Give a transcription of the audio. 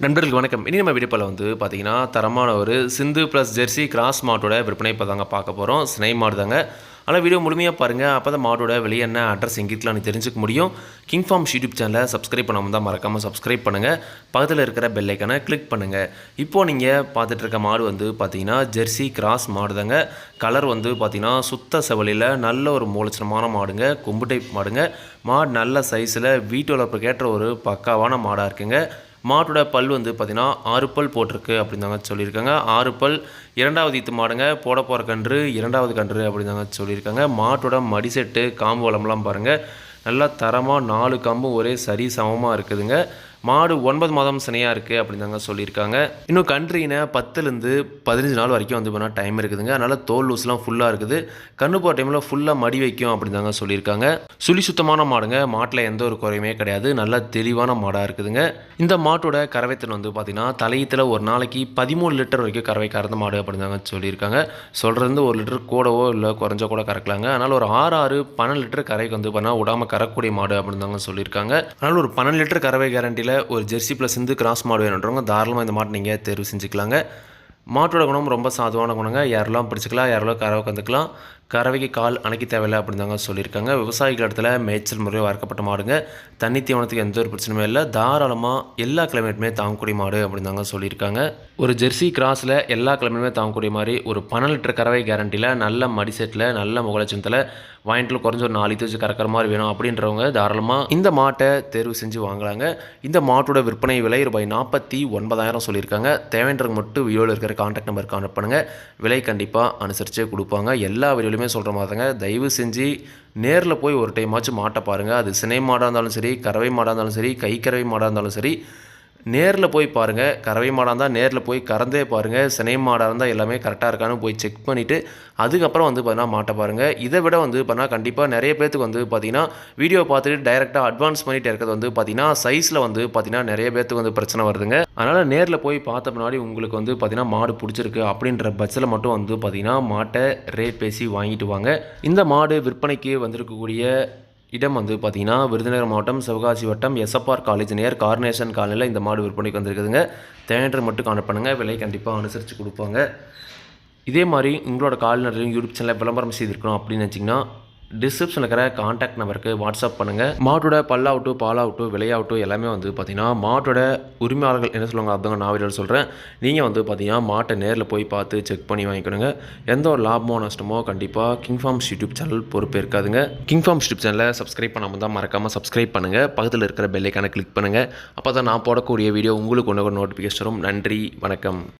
நண்பர்களுக்கு வணக்கம். இனி நம்ம வீடியோவில் வந்து பார்த்தீங்கன்னா தரமான ஒரு சிந்து ப்ளஸ் ஜெர்சி கிராஸ் மாட்டோட விற்பனை இப்போ தாங்க பார்க்க போகிறோம் ஸ்னை மாடு தாங்க. ஆனால் வீடியோ முழுமையாக பாருங்கள் அப்போ தான் மாடோட வெளியே என்ன அட்ரஸ் எங்கே இருக்கலாம்னு தெரிஞ்சுக்க முடியும். கிங் ஃபார்ம்ஸ் யூடியூப் சேனலை சப்ஸ்கிரைப் பண்ணாமல் தான் மறக்காமல் சப்ஸ்கிரைப் பண்ணுங்கள் பக்கத்தில் இருக்கிற பெல் ஐக்கனை கிளிக் பண்ணுங்கள் இப்போது நீங்கள் பார்த்துட்டு இருக்க மாடு வந்து பார்த்தீங்கன்னா ஜெர்சி கிராஸ் மாடு தாங்க. கலர் வந்து பார்த்தீங்கன்னா சுத்த செவலியில் நல்ல ஒரு மூலச்சனமான மாடுங்க. கொம்பு டைப் மாடுங்க. மாடு நல்ல சைஸில் வீட்டு வளர்ப்புக்கேற்ற ஒரு பக்காவான மாடாக இருக்குங்க. மாட்டோட பல் வந்து பார்த்திங்கன்னா ஆறு பல் போட்டிருக்கு அப்படின்னு தாங்க சொல்லியிருக்காங்க. ஆறு பல் இரண்டாவது ஈத்து மாடுங்க போட போகிற கன்று இரண்டாவது கன்று அப்படின்னு தாங்க சொல்லியிருக்காங்க. மாட்டோட மடிசெட்டு காம்பு வளம்லாம் பாருங்கள் நல்லா தரமாக நாலு காம்பும் ஒரே சரி சமமாக இருக்குதுங்க. மாடு ஒன்பது மாதம் சினையாக இருக்குது அப்படின்னு தாங்க சொல்லியிருக்காங்க. இன்னும் கன்றுயினை பத்துலேருந்து பதினஞ்சு நாள் வரைக்கும் வந்து பண்ணால் டைம் இருக்குதுங்க. அதனால் தோல் லூஸ்லாம் ஃபுல்லாக இருக்குது. கண்ணு போகிற டைமில் ஃபுல்லாக மடி வைக்கும் அப்படின்னு தாங்க சொல்லியிருக்காங்க. சுழி சுத்தமான மாடுங்க. மாட்டில் எந்த ஒரு குறையுமே கிடையாது. நல்ல தெளிவான மாடாக இருக்குதுங்க. இந்த மாட்டோட கறவைத்தன் வந்து பார்த்திங்கன்னா தலையத்தில் ஒரு நாளைக்கு பதிமூணு லிட்டர் வரைக்கும் கறவை கறந்த மாடு அப்படின்னு தாங்க சொல்லியிருக்காங்க. சொல்கிறது ஒரு லிட்டர் கூடவோ இல்லை குறைஞ்சோ கூட கறக்கலாங்க. அதனால் ஒரு ஆறு ஆறு பன்னெண்டு லிட்டர் கறவைக்கு வந்து பண்ணால் விடாமல் கறக்கூடிய மாடு அப்படின்னு தாங்க சொல்லியிருக்காங்க. அதனால் ஒரு பன்னெண்டு லிட்டர் கறவை கேரண்டியில் ஒரு ஜெர்சி ப்ளஸ் இருந்து கிராஸ் மாடு வேணுன்றவங்க தாராளமாக இந்த மாட்டை நீங்கள் தேர்வு செஞ்சுக்கலாங்க. மாட்டோட குணம் ரொம்ப சாதுவான குணங்க. யாரெல்லாம் பிடிச்சிக்கலாம் யாரெல்லாம் கரை உட்காந்துக்கலாம் கறவைக்கு கால் அணைக்க தேவையில்லை அப்படின்னு தாங்க சொல்லியிருக்காங்க. விவசாயிகள் இடத்துல மேய்ச்சல் முறையாக வளர்க்கப்பட்ட மாடுங்க. தண்ணி தீவனத்துக்கு எந்த ஒரு பிரச்சனையுமே இல்லை. தாராளமாக எல்லா கிளைமேட்டுமே தாங்கக்கூடிய மாடு அப்படின்னு தாங்க சொல்லியிருக்காங்க. ஒரு ஜெர்சி கிராஸில் எல்லா கிளைமேட்டுமே தாங்கக்கூடிய மாதிரி ஒரு பன்னெண்டு லிட்டர் கறவை கேரண்டியில் நல்ல மடி செட்டில் நல்ல முகலட்சத்தில் வாங்கிட்டு குறைஞ்ச ஒரு நாலு வச்சு கறக்கிற மாதிரி வேணும் அப்படின்றவங்க தாராளமாக இந்த மாட்டை தேர்வு செஞ்சு வாங்கலாங்க. இந்த மாட்டோட விற்பனை விலை ரூபாய் நாற்பத்தி ஒன்பதாயிரம் சொல்லியிருக்காங்க. தேவைன்றவங்க மட்டும் வீடியோவில் இருக்கிற கான்டாக்ட் நம்பர் கான்டாக்ட் பண்ணுங்கள் விலை கண்டிப்பாக அனுசரித்து கொடுப்பாங்க. எல்லா வீடியோலையும் சொல்கிற மாதிரி தாங்க தயவு செஞ்சு நேரில் போய் ஒரு டைமாச்சும் மாட்டை பாருங்கள் அது சினை மாடாக இருந்தாலும் சரி கறவை மாடாக இருந்தாலும் சரி கை கறவை மாடாக இருந்தாலும் சரி நேரில் போய் பாருங்கள் கறவை மாடாக இருந்தால் நேரில் போய் கறந்தே பாருங்கள் சினை மாடாக இருந்தால் எல்லாமே கரெக்டாக இருக்கான்னு போய் செக் பண்ணிவிட்டு அதுக்கப்புறம் வந்து பார்த்தீங்கன்னா மாட்டை பாருங்கள் இதை விட வந்து பார்த்தீங்கன்னா கண்டிப்பாக நிறைய பேர்த்துக்கு வந்து பார்த்தீங்கன்னா வீடியோ பார்த்துட்டு டைரெக்டாக அட்வான்ஸ் பண்ணிட்டு இருக்கிறது வந்து பார்த்தீங்கன்னா சைஸில் வந்து பார்த்தீங்கன்னா நிறைய பேர்த்துக்கு வந்து பிரச்சனை வருதுங்க. அதனால் நேரில் போய் பார்த்த முன்னாடி உங்களுக்கு வந்து பார்த்தீங்கன்னா மாடு பிடிச்சிருக்கு அப்படின்ற பட்சத்தில் மட்டும் வந்து பார்த்தீங்கன்னா மாட்டை ரேட் பேசி வாங்கிட்டு வாங்க. இந்த மாடு விற்பனைக்கு வந்திருக்கக்கூடிய இடம் வந்து பார்த்திங்கன்னா விருதுநகர் மாவட்டம் சிவகாசி வட்டம் எஸ்எப்ஆர் காலேஜ் நேர் கார்னேஷன் காலனியில் இந்த மாடு விற்பனைக்கு வந்திருக்குதுங்க. தேவையற்ற மட்டும் காண பண்ணுங்கள் விலை கண்டிப்பாக அனுசரித்து கொடுப்பாங்க. இதே மாதிரி உங்களோட கால்நடையும் யூடியூப் சேனலில் விளம்பரம் செய்திருக்கணும் அப்படின்னு நினச்சிங்கன்னா டிஸ்கிரிப்ஷனில் இருக்கிற காண்டாக்ட் நம்பருக்கு வாட்ஸ்அப் பண்ணுங்கள் மாட்டோட பல்லாவட்டும் பாலாவட்டும் விலையாகட்டும் எல்லாமே வந்து பார்த்திங்கன்னா மாட்டோட உரிமையாளர்கள் என்ன சொல்லுவாங்க அதுதாங்க நான் வீரர் சொல்கிறேன் நீங்கள் வந்து பார்த்தீங்கன்னா மாட்டை நேரில் போய் பார்த்து செக் பண்ணி வாங்கிக்கணுங்க. எந்த ஒரு லாபமோ நஷ்டமோ கண்டிப்பாக கிங் ஃபார்ம்ஸ் யூடியூப் சேனல் பொறுப்பு இருக்காதுங்க. கிங் ஃபார்ம்ஸ் யூடியூப் சேனலை சப்ஸ்கிரைப் பண்ணாமல் தான் மறக்காமல் சப்ஸ்கிரைப் பண்ணுங்கள் பக்கத்தில் இருக்கிற பெல்லைக்கான கிளிக் பண்ணுங்கள் அப்போ தான் நான் போடக்கூடிய வீடியோ உங்களுக்கு ஒன்று நோட்டிஃபிகேஷன் வரும். நன்றி வணக்கம்.